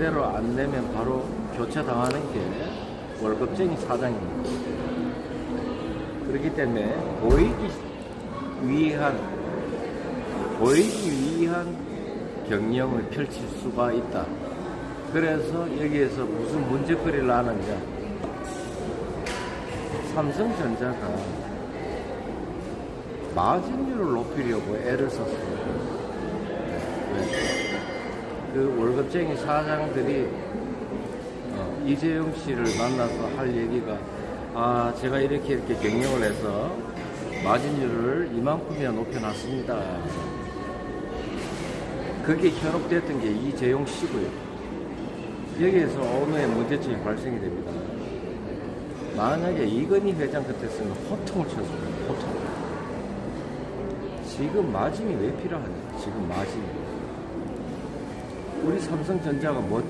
대로 안 내면 바로 교체 당하는 게 월급쟁이 사장입니다. 그렇기 때문에 보이기 위한 보이기 위한 경영을 펼칠 수가 있다. 그래서 여기에서 무슨 문제거리를 하느냐. 삼성전자가 마진율을 높이려고 애를 썼어요. 왜? 그 월급쟁이 사장들이 어, 이재용 씨를 만나서 할 얘기가 아 제가 이렇게 이렇게 경영을 해서 마진율을 이만큼이나 높여놨습니다. 그게 현혹됐던 게 이재용 씨고요. 여기에서 오늘의 문제점이 발생이 됩니다. 만약에 이건희 회장 같았으면 호통을 쳤습니다. 호통. 지금 마진이 왜 필요하냐? 지금 마진이. 우리 삼성전자가 뭐